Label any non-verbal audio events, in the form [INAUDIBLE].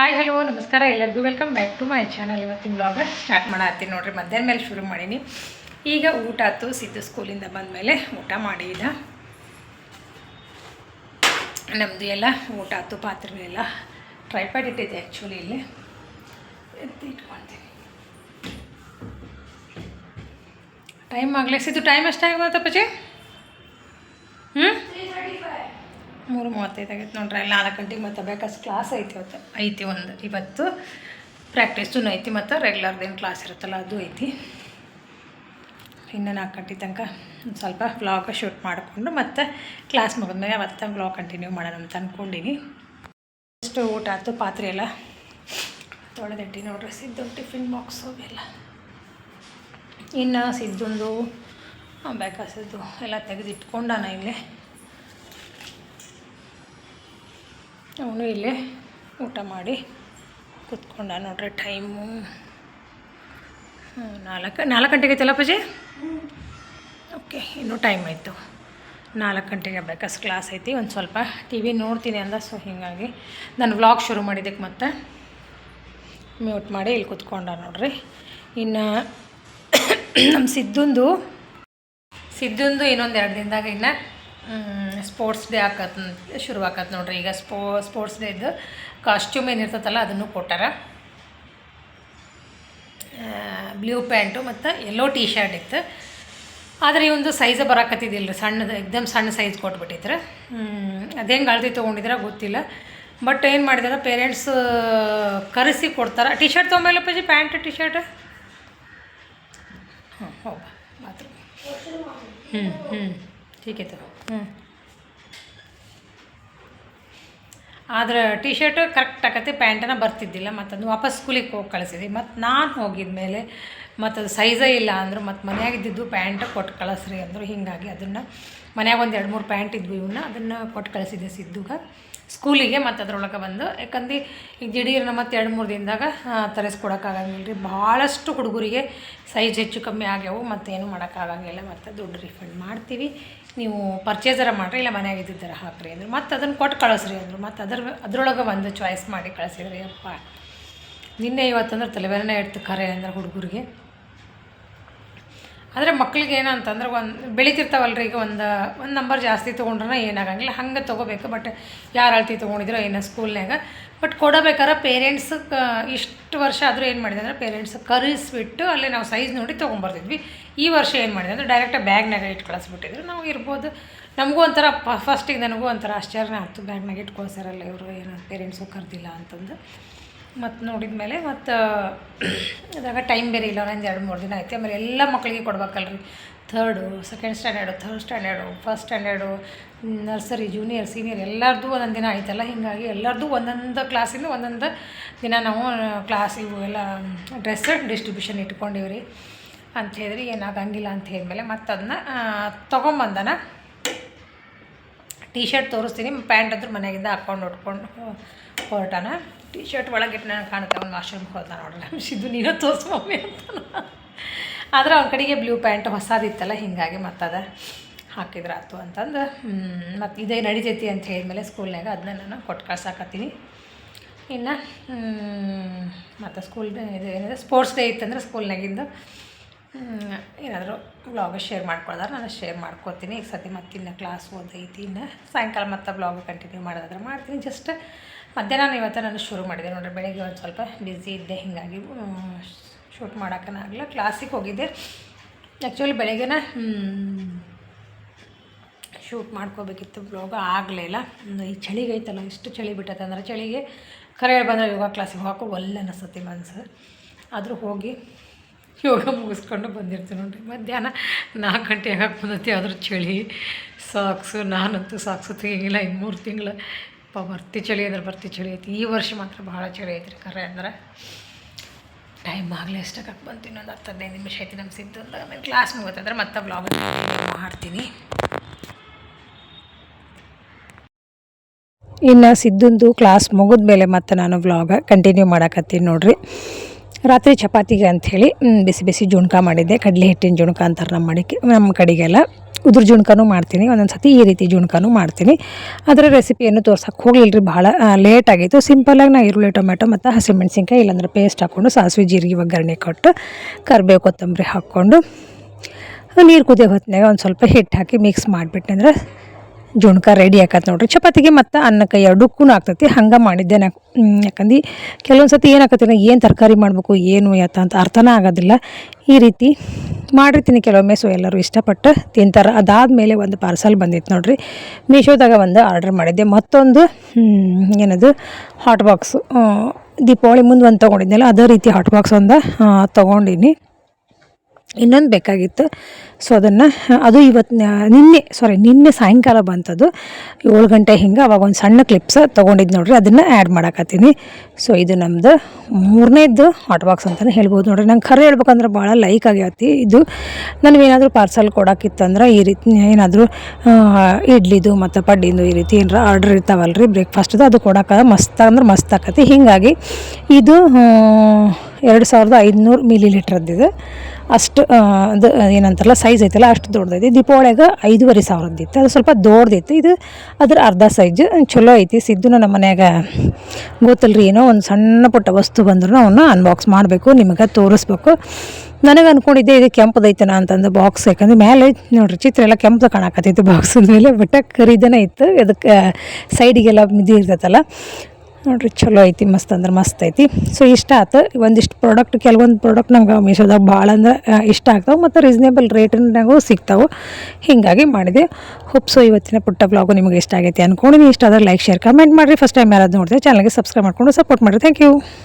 Hi hello ನಮಸ್ಕಾರ ಎಲ್ಲರಿಗೂ. Welcome back to my channel ಇವತ್ತಿನ ಬ್ಲಾಗ ಸ್ಟಾರ್ಟ್ ಮಾಡತ್ತೀನಿ ನೋಡ್ರಿ, ಮಧ್ಯಾಹ್ನ ಮೇಲೆ ಶುರು ಮಾಡೀನಿ. ಈಗ ಊಟ ಆಯ್ತು ಸಿದ್ದು ಸ್ಕೂಲಿಂದ ಬಂದಮೇಲೆ ಊಟ ಮಾಡಿದ ನಮ್ಮದು ಎಲ್ಲ ಊಟ ಆಯ್ತು ಪಾತ್ರೆಗಳೆಲ್ಲ ಟ್ರೈ ಟ್ರೈಪಾಡ್ ಇಟ್ಟಿದ್ದೆ ಆ್ಯಕ್ಚುಲಿ ಇಲ್ಲಿ. ಎತ್ತಿ ಇಟ್ಕೊಳ್ತೀನಿ ಟೈಮ್ ಆಗಲೇ ಸಿದ್ದು ಟೈಮ್ ಎಷ್ಟಾಗಿ ಹ್ಞೂ ಮೂರು ಮೂವತ್ತೈದು ಆಗೈತೆ ನೋಡ್ರಿ. ಅಲ್ಲಿ ನಾಲ್ಕು ಗಂಟೆಗೆ ಮತ್ತೆ ಬೇಕಷ್ಟು ಕ್ಲಾಸ್ ಐತಿ ಇವತ್ತು. ಐತಿ ಒಂದು. ಇವತ್ತು ಪ್ರಾಕ್ಟೀಸು ಐತಿ ಮತ್ತು ರೆಗ್ಯುಲರ್ದೇನು ಕ್ಲಾಸ್ ಇರುತ್ತಲ್ಲ ಅದು ಐತಿ. ಇನ್ನು ನಾಲ್ಕು ಗಂಟೆ ತನಕ ಒಂದು ಸ್ವಲ್ಪ ವ್ಲಾಗ ಶೂಟ್ ಮಾಡಿಕೊಂಡು ಮತ್ತು ಕ್ಲಾಸ್ ಮುಗಿದ್ಮೇಲೆ ಮತ್ತೆ ವ್ಲಾಗ್ ಕಂಟಿನ್ಯೂ ಮಾಡೋಣ ಅಂತ ಅಂದ್ಕೊಂಡಿನಿ ಅಷ್ಟು ಊಟ ಆಯ್ತು, ಪಾತ್ರೆ ಎಲ್ಲ ತೊಳೆದಿಟ್ಟಿ ನೋಡ್ರಿ. ಸಿದ್ದು ಟಿಫಿನ್ ಬಾಕ್ಸು ಎಲ್ಲ. ಇನ್ನು ಸಿದ್ದೊಂದು ಬೇಕಾಸಿದ್ದು ಎಲ್ಲ ತೆಗೆದಿಟ್ಕೊಂಡಾನ ಇಲ್ಲೇ. ಅವನು ಇಲ್ಲೇ ಊಟ ಮಾಡಿ ಕೂತ್ಕೊಂಡ ನೋಡ್ರಿ ಟೈಮು. ನಾಲ್ಕು ನಾಲ್ಕು ಗಂಟೆಗೆ ಐತಲ್ಲ ಪೂಜೆ ಓಕೆ, ಇನ್ನೂ ಟೈಮ್ ಆಯಿತು. ನಾಲ್ಕು ಗಂಟೆಗೆ ಬೇಕಾಸ್ ಕ್ಲಾಸ್ ಐತಿ, ಒಂದು ಸ್ವಲ್ಪ ಟಿ ವಿ ನೋಡ್ತೀನಿ ಅಂದ ಸೊ ಹೀಗಾಗಿ ನಾನು ವ್ಲಾಗ್ ಶುರು ಮಾಡಿದ್ದಕ್ಕೆ ಮತ್ತೆ ಮ್ಯೂಟ್ ಮಾಡಿ ಇಲ್ಲಿ ಕೂತ್ಕೊಂಡ ನೋಡ್ರಿ. ಇನ್ನು [COUGHS] ನಮ್ಮ ಸಿದ್ದುಂದು ಸಿದ್ದುಂದು ಇನ್ನೊಂದು ಎರಡು ದಿನದಾಗ ಇನ್ನು ಸ್ಪೋರ್ಟ್ಸ್ ಡೇ ಆಕತ್, ಶುರು ಆಕತ್ ನೋಡ್ರಿ. ಈಗ ಸ್ಪೋ ಸ್ಪೋರ್ಟ್ಸ್ ಡೇದು ಕಾಸ್ಟ್ಯೂಮ್ ಏನಿರ್ತೈತಲ್ಲ ಅದನ್ನು ಕೊಟ್ಟಾರ. ಬ್ಲೂ ಪ್ಯಾಂಟು ಮತ್ತು ಎಲ್ಲೋ ಟೀ ಶರ್ಟ್ ಇತ್ತು. ಆದರೆ ಈ ಒಂದು ಸೈಜ ಬರಾಕತ್ತಿದ್ದಿಲ್ಲ ಸಣ್ಣದು, ಎಕ್ದಮ್ ಸಣ್ಣ ಸೈಜ್ ಕೊಟ್ಬಿಟ್ಟಿದ್ರೆ. ಅದು ಹೆಂಗೆ ತೊಗೊಂಡಿದ್ರೆ ಗೊತ್ತಿಲ್ಲ. ಬಟ್ ಏನು ಮಾಡಿದಾರೆ ಪೇರೆಂಟ್ಸ್ ಕರೆಸಿ ಕೊಡ್ತಾರೆ. ಟೀ ಶರ್ಟ್ ತೊಗೊಂಬಲ್ಲಪ್ಪ ಜಿ ಪ್ಯಾಂಟ್ ಟೀ ಶರ್ಟ್ ಹಾಂ ಹೋಗ ಮಾತ್ರ ಹ್ಞೂ ಹ್ಞೂ ಟೀಕ್ ಐತೆ ಆದ್ರೆ ಟಿ ಶರ್ಟ್ ಕರೆಕ್ಟ್ ಆಗತ್ತೆ ಪ್ಯಾಂಟನ್ನು ಬರ್ತಿದ್ದಿಲ್ಲ, ಮತ್ತು ಅದನ್ನು ವಾಪಸ್ ಸ್ಕೂಲಿಗೆ ಹೋಗಿ ಕಳಿಸಿದ್ವಿ. ಮತ್ತು ನಾನು ಹೋಗಿದ ಮೇಲೆ ಮತ್ತು ಅದು ಸೈಜೇ ಇಲ್ಲ ಅಂದರು, ಮತ್ತು ಮನೆಯಾಗಿದ್ದಿದ್ದು ಪ್ಯಾಂಟ್ ಕೊಟ್ಟು ಕಳಿಸ್ರಿ ಅಂದರು, ಹೀಗಾಗಿ ಅದನ್ನು ಮನ್ಯಾಗ ಒಂದು ಎರಡು ಮೂರು ಪ್ಯಾಂಟ್ ಇದ್ವು ಇವನ್ನ ಅದನ್ನು ಕೊಟ್ಟು ಕಳಿಸಿದ್ದೆ ಸಿದ್ದುಗ. ಸ್ಕೂಲಿಗೆ ಮತ್ತು ಅದ್ರೊಳಗೆ ಬಂದು. ಯಾಕಂದ್ರೆ ಈಗ ದಿಢೀರ್ನ ಮತ್ತು ಎರಡು ಮೂರು ದಿನದಾಗ ತರಿಸ್ಕೊಡೋಕ್ಕಾಗಂಗಿಲ್ಲ ರೀ ಭಾಳಷ್ಟು ಹುಡುಗರಿಗೆ ಸೈಜ್ ಹೆಚ್ಚು ಕಮ್ಮಿ ಆಗ್ಯಾವು, ಮತ್ತು ಏನು ಮಾಡೋಕ್ಕಾಗಂಗಿಲ್ಲ. ಮತ್ತು ದುಡ್ಡು ರಿಫಂಡ್ ಮಾಡ್ತೀವಿ. ನೀವು ಪರ್ಚೇಸರ ಮಾಡಿರಿ, ಇಲ್ಲ ಮನೆಯಾಗ ಇದ್ದಿದ್ದಾರ ಹಾಕ್ರಿ ಅಂದರು. ಮತ್ತು ಅದನ್ನು ಕೊಟ್ಟು ಕಳಿಸ್ರಿ ಅಂದರು. ಮತ್ತು ಅದ್ರ, ಅದ್ರೊಳಗೆ ಒಂದು ಚಾಯ್ಸ್ ಮಾಡಿ ಕಳಿಸಿದ್ರಿ. ಅಪ್ಪ ನಿನ್ನೆ ಇವತ್ತಂದ್ರೆ ತಲೆಬೇನೆ ಇಡ್ತು ಖರೆ ಅಂದ್ರೆ ಹುಡುಗರಿಗೆ. ಆದರೆ ಮಕ್ಳಿಗೆ ಏನಂತಂದ್ರೆ ಒಂದು ಬೆಳಿತಿರ್ತಾವಲ್ರಿ ಈಗ ಒಂದು ಒಂದು ನಂಬರ್ ಜಾಸ್ತಿ ತೊಗೊಂಡ್ರೆ ಏನಾಗಂಗಿಲ್ಲ. ಹಂಗೆ ತೊಗೋಬೇಕು ಬಟ್ ಯಾರು ಅಳ್ತಿ ತೊಗೊಂಡಿದ್ರು ಏನೋ ಸ್ಕೂಲ್ನಾಗ ಬಟ್ ಕೊಡಬೇಕಾದ್ರೆ ಪೇರೆಂಟ್ಸ್ ಇಷ್ಟು ವರ್ಷ ಆದರೂ ಏನು ಮಾಡಿದೆ ಅಂದರೆ ಪೇರೆಂಟ್ಸ್ ಕರೆಸ್ಬಿಟ್ಟು ಅಲ್ಲಿ ನಾವು ಸೈಜ್ ನೋಡಿ ತೊಗೊಂಬರ್ತಿದ್ವಿ. ಈ ವರ್ಷ ಏನು ಮಾಡಿದೆ ಅಂದರೆ ಡೈರೆಕ್ಟಾಗಿ ಬ್ಯಾಗ್ನಾಗ ಇಟ್ಟು ಕಳಿಸ್ಬಿಟ್ಟಿದ್ರು. ನಾವು ಇರ್ಬೋದು. ನಮಗೂ ಒಂಥರ ಫಸ್ಟಿಗೆ ನನಗೂ ಒಂಥರ ಆಶ್ಚರ್ಯ ಆಯ್ತು. ಬ್ಯಾಗ್ನಾಗ ಇಟ್ಕೊಳ್ಸಾರಲ್ಲ ಕಳ್ಸಾರಲ್ಲ ಇವರು, ಏನೋ ಪೇರೆಂಟ್ಸು ಕರೆದಿಲ್ಲ ಅಂತಂದು. ಮತ್ತು ನೋಡಿದ ಮೇಲೆ ಮತ್ತು ಅದಾಗ ಟೈಮ್ ಬೇರೆ ಇಲ್ಲ, ಒಂದು ಎರಡು ಮೂರು ದಿನ ಐತೆ ಆಮೇಲೆ ಎಲ್ಲ ಮಕ್ಕಳಿಗೆ ಕೊಡ್ಬೇಕಲ್ರಿ. Third second standard third standard first standard nursery junior senior ಎಲ್ಲರದ್ದು ಒಂದೊಂದು ದಿನ ಆಯ್ತಲ್ಲ. ಹೀಗಾಗಿ ಎಲ್ಲರದ್ದು ಒಂದೊಂದು ಕ್ಲಾಸಿಂದ ಒಂದೊಂದು ದಿನ ನಾವು ಕ್ಲಾಸ್ ಇವು ಎಲ್ಲ ಡ್ರೆಸ್ ಡಿಸ್ಟ್ರಿಬ್ಯೂಷನ್ ಇಟ್ಕೊಂಡಿವಿ ರೀ ಅಂತ ಹೇಳಿದ್ರಿ ಏನಾಗಂಗಿಲ್ಲ ಅಂತ ಹೇಳಿದ್ಮೇಲೆ ಮತ್ತು ಅದನ್ನ ತೊಗೊಂಬಂದನ. ಟೀ ಶರ್ಟ್ ತೋರಿಸ್ತೀನಿ. ಪ್ಯಾಂಟ್ ಅಂದ್ರೆ ಮನೆಯಿಂದ ಹಾಕ್ಕೊಂಡು ಉಟ್ಕೊಂಡು ಹೊರಟಾನ ಟೀ ಶರ್ಟ್ ಒಳಗಿಟ್ಟು ನನಗೆ ಕಾಣುತ್ತೆ, ಅವ್ನು ವಾಶ್ರೂಮ್ಗೆ ಹೋದ ನೋಡ್ರಿ. [LAUGHS] ಸಿದ್ದು ನೀನು ತೋರಿಸ್ ಮಮ್ಮಿ ಅಂತ. ಆದ್ರೆ ಅವ್ನ ಕಡೆಗೆ ಬ್ಲೂ ಪ್ಯಾಂಟ್ ಹೊಸದಿತ್ತಲ್ಲ, ಹೀಗಾಗಿ ಮತ್ತದ ಹಾಕಿದ್ರೆ ಆಯ್ತು ಅಂತಂದು. ಮತ್ತು ಇದೇ ನಡಿತೈತಿ ಅಂತ ಹೇಳಿದ್ಮೇಲೆ ಸ್ಕೂಲ್ನಾಗ ಅದನ್ನ ನಾನು ಕೊಟ್ಟು ಕಳ್ಸಾಕತ್ತೀನಿ. ಇನ್ನು ಮತ್ತು ಸ್ಕೂಲ್ ಇದು ಏನಿದೆ ಸ್ಪೋರ್ಟ್ಸ್ ಡೇ ಇತ್ತಂದ್ರೆ ಸ್ಕೂಲ್ನಾಗಿಂದು ಏನಾದರೂ ಬ್ಲಾಗ್ ಶೇರ್ ಮಾಡ್ಕೊಳ್ದಾರೆ ನಾನು ಶೇರ್ ಮಾಡ್ಕೊತೀನಿ. ಈಗ ಮತ್ತೆ ಮತ್ತಿನ್ನು ಕ್ಲಾಸ್ ಓದೈತಿ. ಇನ್ನು ಸಾಯಂಕಾಲ ಮತ್ತೆ ಬ್ಲಾಗ್ ಕಂಟಿನ್ಯೂ ಮಾಡೋದಾದ್ರೆ ಮಾಡ್ತೀನಿ. ಜಸ್ಟ್ ಮಧ್ಯಾಹ್ನ ಇವತ್ತು ನಾನು ಶುರು ಮಾಡಿದೆ. ನೋಡಿರಿ, ಬೆಳಗ್ಗೆ ಒಂದು ಸ್ವಲ್ಪ ಬ್ಯುಸಿ ಇದ್ದೆ. ಹೀಗಾಗಿ ಶೂಟ್ ಮಾಡೋಕ್ಕನಾಗಲ್ಲ ಕ್ಲಾಸಿಗೆ ಹೋಗಿದ್ದೆ. ಆ್ಯಕ್ಚುಲಿ ಬೆಳಗ್ಗೆನ ಶೂಟ್ ಮಾಡ್ಕೋಬೇಕಿತ್ತು. ಬ್ಲಾಗ್ ಆಗಲಿಲ್ಲ ಈ ಚಳಿಗೆ ಐತಲ್ಲ ಇಷ್ಟು ಚಳಿ ಬಿಟ್ಟೈತೆ ಅಂದ್ರೆ ಚಳಿಗೆ ಕರೆ ಬಂದರೆ ಯೋಗ ಕ್ಲಾಸಿಗೆ ಹೋಗೋಕ್ಕೆ ಒಲ್ಲೆ ಅನಿಸ್ತತಿ ಮನಸ್ಸು ಆದರೂ ಹೋಗಿ ಯೋಗ ಮುಗಿಸ್ಕೊಂಡು ಬಂದಿರ್ತೀನಿ ನೋಡಿರಿ. ಮಧ್ಯಾಹ್ನ ನಾಲ್ಕು ಗಂಟೆ ಹಾಕಿ ಬಂದೈತಿ ಅದ್ರ ಚಳಿ, ಸಾಕ್ಸು, ನಾನಂತೂ ಸಾಕ್ಸು ತೆಗಿಲ್ಲ ಇನ್ನು ಮೂರು ತಿಂಗಳು ಪ ಬರ್ತಿ ಚಳಿ ಅಂದ್ರೆ ಬರ್ತಿ ಚಳಿ ಐತಿ ಈ ವರ್ಷ ಮಾತ್ರ ಭಾಳ ಚಳಿ ಐತ್ರಿ ಕರೆ ಅಂದ್ರೆ. ಟೈಮ್ ಆಗಲಿ ಎಷ್ಟಕ್ಕೆ ಬಂತೀನಿ ಇನ್ನೊಂದು ಹತ್ತು ಹದಿನೈದು ನಿಮಿಷ ಐತಿ ನಮ್ಮ ಸಿದ್ದು ಆಮೇಲೆ ಕ್ಲಾಸ್ ಮುಗಿತಂದ್ರೆ ಮತ್ತೆ ಬ್ಲಾಗ್ ಮಾಡ್ತೀನಿ. ಇನ್ನು ಸಿದ್ದಂದು ಕ್ಲಾಸ್ ಮುಗಿದ ಮೇಲೆ ಮತ್ತೆ ನಾನು ವ್ಲಾಗ ಕಂಟಿನ್ಯೂ ಮಾಡಕತ್ತೀನಿ ನೋಡಿರಿ. ರಾತ್ರಿ ಚಪಾತಿಗೆ ಅಂಥೇಳಿ ಬಿಸಿ ಬಿಸಿ ಜುಣ್ಕ ಮಾಡಿದ್ದೆ. ಕಡಲೆ ಹಿಟ್ಟಿನ ಜುಣ್ಕ ಅಂತಾರೆ ನಮ್ಮ ಮಡಿಕೆ ನಮ್ಮ ಕಡೆಗೆಲ್ಲ. ಉದುರು ಜುಣ್ಕನೂ ಮಾಡ್ತೀನಿ. ಒಂದೊಂದು ಸತಿ ಈ ರೀತಿ ಜುಣ್ಕನೂ ಮಾಡ್ತೀನಿ. ಅದರ ರೆಸಿಪಿಯನ್ನು ತೋರ್ಸೋಕ್ಕೆ ಹೋಗಲಿಲ್ಲ ರೀ ಭಾಳ ಲೇಟ್ ಆಗಿತ್ತು. ಸಿಂಪಲಾಗಿ ನಾ ಈರುಳ್ಳಿ ಟೊಮೆಟೊ ಮತ್ತು ಹಸಿಮೆಣ್ಸಿನ್ಕಾಯಿ ಇಲ್ಲಾಂದ್ರೆ ಪೇಸ್ಟ್ ಹಾಕ್ಕೊಂಡು ಸಾಸಿವೆ, ಜೀರಿಗೆ, ಒಗ್ಗರಣೆ ಕೊಟ್ಟು ಕರಿಬೇವು, ಕೊತ್ತಂಬರಿ ಹಾಕ್ಕೊಂಡು, ನೀರು ಕುದಿಯೋ ಹೊತ್ತಿನಾಗ ಒಂದು ಸ್ವಲ್ಪ ಹಿಟ್ಟು ಹಾಕಿ ಮಿಕ್ಸ್ ಮಾಡಿಬಿಟ್ಟೆ ಅಂದ್ರೆ ಜುಣ್ಕ ರೆಡಿ ಆಕತ್ತೆ ನೋಡ್ರಿ. ಚಪಾತಿಗೆ ಮತ್ತು ಅನ್ನಕ್ಕೆ ಎರಡಕ್ಕೂ ಆಗ್ತೈತಿ. ಹಂಗೆ ಮಾಡಿದ್ದೆ ನಾ. ಯಾಕಂದು ಕೆಲವೊಂದು ಸತಿ ಏನಾಕತ್ತಿಲ್ಲ ಏನು ತರಕಾರಿ ಮಾಡಬೇಕು, ಏನು ಯಾತ ಅಂತ ಅರ್ಥನೇ ಆಗೋದಿಲ್ಲ. ಈ ರೀತಿ ಮಾಡಿರ್ತೀನಿ ಕೆಲವೊಮ್ಮೆ. ಸೊ ಎಲ್ಲರೂ ಇಷ್ಟಪಟ್ಟು ತಿಂತಾರೆ. ಅದಾದಮೇಲೆ ಒಂದು ಪಾರ್ಸಲ್ ಬಂದಿತ್ತು ನೋಡ್ರಿ. ಮೀಶೋದಾಗ ಒಂದು ಆರ್ಡ್ರ್ ಮಾಡಿದ್ದೆ. ಮತ್ತೊಂದು ಏನದು ಹಾಟ್ ಬಾಕ್ಸು ದೀಪಾವಳಿ ಮುಂದೆ ಒಂದು ತೊಗೊಂಡಿದ್ದೆಲ್ಲ ಅದೇ ರೀತಿ ಹಾಟ್ ಬಾಕ್ಸ್ ಒಂದು ತೊಗೊಂಡಿನಿ. ಇನ್ನೊಂದು ಬೇಕಾಗಿತ್ತು. ಸೊ ಅದನ್ನು, ಅದು ಇವತ್ತು ನಿನ್ನೆ ಸಾರಿ ನಿನ್ನೆ ಸಾಯಂಕಾಲ ಬಂತದ್ದು ಏಳು ಗಂಟೆ ಹಿಂಗೆ ಅವಾಗ ಒಂದು ಸಣ್ಣ ಕ್ಲಿಪ್ಸ್ ತೊಗೊಂಡಿದ್ದು ನೋಡ್ರಿ, ಅದನ್ನು ಆ್ಯಡ್ ಮಾಡಕತ್ತೀನಿ. ಸೊ ಇದು ನಮ್ಮದು ಮೂರನೇದ್ದು ಹಾಟ್ ಬಾಕ್ಸ್ ಅಂತಲೇ ಹೇಳ್ಬೋದು ನೋಡಿರಿ. ನಂಗೆ ಖರೆ ಹೇಳ್ಬೇಕಂದ್ರೆ ಭಾಳ ಲೈಕ್ ಆಗ್ಯಾತಿ. ಇದು ನನಗೇನಾದರೂ ಪಾರ್ಸಲ್ ಕೊಡೋಕ್ಕಿತ್ತಂದ್ರೆ ಈ ರೀತಿ ಏನಾದರೂ ಇಡ್ಲಿದು ಮತ್ತು ಪಡ್ಡಿಂದು ಈ ರೀತಿ ಏನಾರ ಆರ್ಡ್ರ್ ಇರ್ತಾವಲ್ಲ ರೀ ಬ್ರೇಕ್ಫಾಸ್ಟ್ದು ಅದು ಕೊಡೋಕೆ ಮಸ್ತ್, ಅಂದ್ರೆ ಮಸ್ತ್ ಆಕತಿ. ಹೀಗಾಗಿ, ಇದು ಎರಡು ಸಾವಿರದ ಐದುನೂರು ಮಿಲಿ ಅಷ್ಟು ಅದು ಏನಂತಾರಲ್ಲ ಸೈಜ್ ಐತಲ್ಲ, ಅಷ್ಟು ದೊಡ್ಡದೈತಿ. ದೀಪಾವಳಿಗೆ ಐದೂವರೆ ಸಾವಿರದ್ದಿತ್ತು. ಅದು ಸ್ವಲ್ಪ ದೊಡ್ಡದಿತ್ತು ಇದು ಅದ್ರ ಅರ್ಧ ಸೈಜ್ ಚಲೋ ಐತಿ. ಸಿದ್ದುನ ನಮ್ಮ ಮನ್ಯಾಗ ಗೊತ್ತಲ್ರಿ, ಏನೋ ಒಂದು ಸಣ್ಣ ಪುಟ್ಟ ವಸ್ತು ಬಂದ್ರೂ ಅವನ್ನ ಅನ್ಬಾಕ್ಸ್ ಮಾಡಬೇಕು, ನಿಮಗೆ ತೋರಿಸ್ಬೇಕು. ನನಗೆ ಅನ್ಕೊಂಡಿದ್ದೆ, ಇದು ಕೆಂಪದೈತನ ಅಂತಂದು ಬಾಕ್ಸ್ ಯಾಕಂದ್ರೆ ಮೇಲೆ ನೋಡ್ರಿ, ಚಿತ್ರ ಎಲ್ಲ ಕೆಂಪು ಕಾಣಕತ್ತೈತಿ ಬಾಕ್ಸ್ ಮೇಲೆ ಬಟ್ ಕರಿದನೇ ಇತ್ತು. ಅದಕ್ಕೆ ಸೈಡಿಗೆಲ್ಲ ಮಿದಿ ಇರ್ತೈತಲ್ಲ. ನೋಡ್ರಿ, ಚಲೋ ಐತಿ, ಮಸ್ತ್ ಅಂದ್ರೆ ಮಸ್ತ್ ಐತಿ. ಸೊ ಇಷ್ಟ ಆತು. ಒಂದಿಷ್ಟು ಪ್ರಾಡಕ್ಟ್ ಕೆಲವೊಂದು ಪ್ರಾಡಕ್ಟ್ ನಮ್ಗೆ ಮೀಶೋದಾಗ ಭಾಳ ಅಂದ್ರೆ ಇಷ್ಟ ಆಗ್ತಾವೆ ಮತ್ತು ರೀಸನೇಬಲ್ ರೇಟಿನಾಗೂ ಸಿಗ್ತಾವೆ. ಹೀಗಾಗಿ ಮಾಡಿದೆ. ಹೋಪ್ಸು ಇವತ್ತಿನ ಪುಟ್ಟ ಬ್ಲಾಗು ನಿಮಗೆ ಇಷ್ಟ ಆಗೈತಿ ಅನ್ಕೊಂಡಿನಿ. ಇಷ್ಟ ಆದರೆ ಲೈಕ್ ಶೇರ್ ಕಮೆಂಟ್ ಮಾಡಿರಿ. ಫಸ್ಟ್ ಟೈಮ್ ಯಾರಾದ್ರು ನೋಡಿದ್ರೆ ಚಾನಲ್ಗೆ ಸಬ್ಸ್ಕ್ರೈಬ್ ಮಾಡಿಕೊಂಡು ಸಪೋರ್ಟ್ ಮಾಡಿರಿ. Thank you